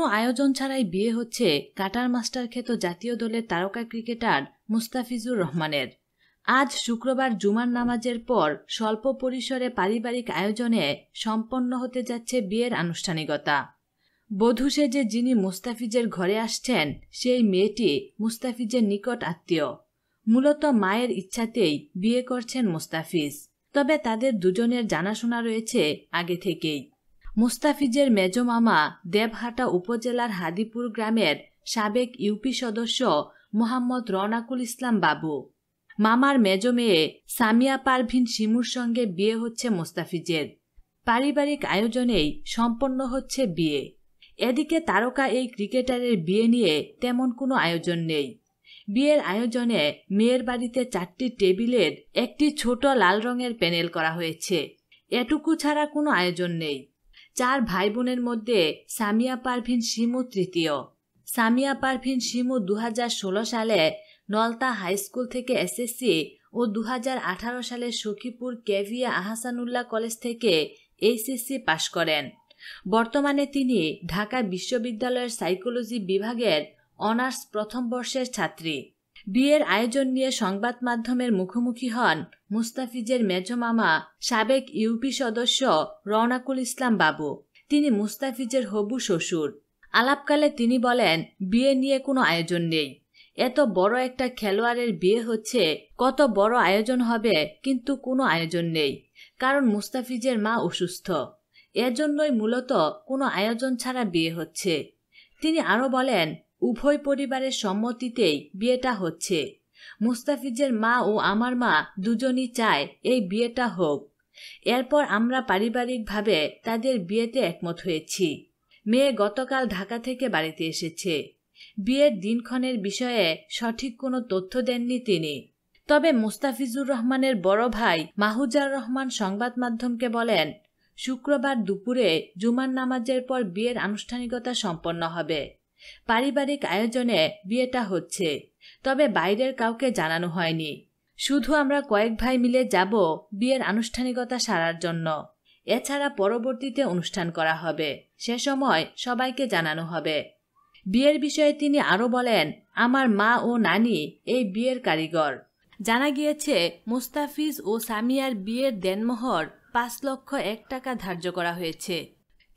কোনো আয়োজন ছাড়াই বিয়ে হচ্ছে কাটার মাস্টার খ্যাত জাতীয় দলের তারকা ক্রিকেটার মুস্তাফিজুর রহমানের। আজ শুক্রবার জুমার নামাজের পর স্বল্প পরিসরে পারিবারিক আয়োজনে সম্পন্ন হতে যাচ্ছে বিয়ের আনুষ্ঠানিকতা। বধূ সেজে যিনি মুস্তাফিজের ঘরে আসছেন, সেই মেয়েটি মুস্তাফিজের নিকট আত্মীয়। মূলত মায়ের ইচ্ছাতেই বিয়ে করছেন মুস্তাফিজ। তবে তাদের দুজনের জানাশোনা রয়েছে আগে থেকেই। মুস্তাফিজের মেজ মামা দেবহাটা উপজেলার হাদিপুর গ্রামের সাবেক ইউপি সদস্য মোহাম্মদ রনাকুল ইসলাম বাবু। মামার মেজ মেয়ে সামিয়া পারভিন শিমুর সঙ্গে বিয়ে হচ্ছে মুস্তাফিজের। পারিবারিক আয়োজনেই সম্পন্ন হচ্ছে বিয়ে। এদিকে তারকা এই ক্রিকেটারের বিয়ে নিয়ে তেমন কোনো আয়োজন নেই। বিয়ের আয়োজনে মেয়ের বাড়িতে চারটি টেবিলের একটি ছোট লাল রঙের প্যানেল করা হয়েছে। এটুকু ছাড়া কোনো আয়োজন নেই। চার ভাই বোনের মধ্যে সামিয়া পারভিন শিমু তৃতীয়। সামিয়া পারভিন শিমু দু হাজার ষোলো সালে নলতা হাই স্কুল থেকে এসএসসি ও দু হাজার আঠারো সালে সখীপুর কেভিয়া আহসানুল্লাহ কলেজ থেকে এইচএসসি পাশ করেন। বর্তমানে তিনি ঢাকা বিশ্ববিদ্যালয়ের সাইকোলজি বিভাগের অনার্স প্রথম বর্ষের ছাত্রী। বিয়ের আয়োজন নিয়ে সংবাদ মাধ্যমের মুখোমুখি হন মুস্তাফিজের মেজ মামা সাবেক ইউপি সদস্য রওনাকুল ইসলাম বাবু। তিনি মুস্তাফিজের হবু শ্বশুর। আলাপকালে তিনি বলেন, বিয়ে নিয়ে কোনো আয়োজন নেই। এত বড় একটা খেলোয়াড়ের বিয়ে হচ্ছে, কত বড় আয়োজন হবে, কিন্তু কোনো আয়োজন নেই। কারণ মুস্তাফিজের মা অসুস্থ। এজন্যই মূলত কোনো আয়োজন ছাড়া বিয়ে হচ্ছে। তিনি আরও বলেন উভয় পরিবারের সম্মতিতেই বিয়েটা হচ্ছে। মুস্তাফিজের মা ও আমার মা দুজনই চায় এই বিয়েটা হোক। এরপর আমরা পারিবারিকভাবে তাদের বিয়েতে একমত হয়েছি। মেয়ে গতকাল ঢাকা থেকে বাড়িতে এসেছে। বিয়ের দিনক্ষণের বিষয়ে সঠিক কোনো তথ্য দেননি তিনি। তবে মুস্তাফিজুর রহমানের বড় ভাই মাহুজার রহমান সংবাদ মাধ্যমকে বলেন, শুক্রবার দুপুরে জুমার নামাজের পর বিয়ের আনুষ্ঠানিকতা সম্পন্ন হবে। পারিবারিক আয়োজনে বিয়েটা হচ্ছে, তবে বাইরের কাউকে জানানো হয়নি। শুধু আমরা কয়েক ভাই মিলে যাব বিয়ের আনুষ্ঠানিকতা সারার জন্য। এছাড়া পরবর্তীতে অনুষ্ঠান করা হবে। সে সময় সবাইকে জানানো হবে। বিয়ের বিষয়ে তিনি আরও বলেন, আমার মা ও নানি এই বিয়ের কারিগর। জানা গিয়েছে, মুস্তাফিজ ও সামিয়ার বিয়ের দেনমোহর পাঁচ লক্ষ এক টাকা ধার্য করা হয়েছে।